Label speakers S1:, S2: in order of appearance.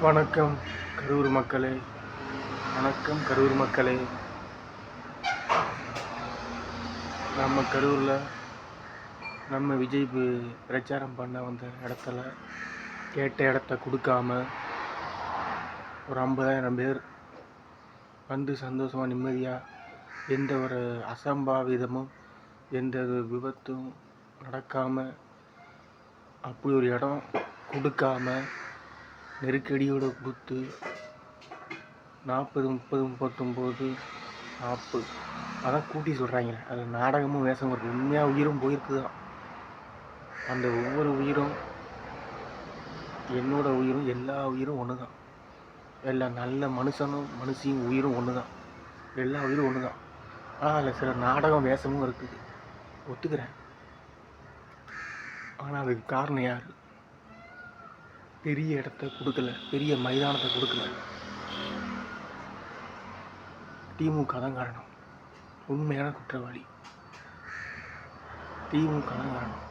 S1: வணக்கம் கரூர் மக்களே. வணக்கம் கரூர் மக்களே. நம்ம கரூரில் நம்ம விஜய் பிரச்சாரம் பண்ண வந்த இடத்துல கேட்ட இடத்த கொடுக்காம ஒரு ஐம்பதாயிரம் பேர் வந்து சந்தோஷமாக நிம்மதியாக எந்த ஒரு அசம்பாவிதமும் எந்த ஒரு விபத்தும் நடக்காமல் அப்படி ஒரு இடம் கொடுக்காம நெருக்கடியோட கொடுத்து நாற்பது முப்பது முப்பத்தொம்போது நாற்பது. அதான் கூட்டி சொல்கிறாங்க அது நாடகமும் வேஷமும் இருக்குது உண்மையாக உயிரும் போயிருக்குது? தான் அந்த ஒவ்வொரு உயிரும் என்னோட உயிரும் எல்லா உயிரும் ஒன்று தான் எல்லா நல்ல மனுஷனும் மனுஷியும் உயிரும் ஒன்று தான் எல்லா உயிரும் ஒன்று தான் ஆனால் அதில் சில நாடகம் வேஷமும் இருக்குது. ஒத்துக்கிறேன். ஆனால் அதுக்கு காரணம் யார்? பெரிய இடத்த கொடுக்கல பெரிய மைதானத்தை கொடுக்கல. திமுக தான் காரணம். உண்மையான குற்றவாளி. திமுக தான் காரணம்.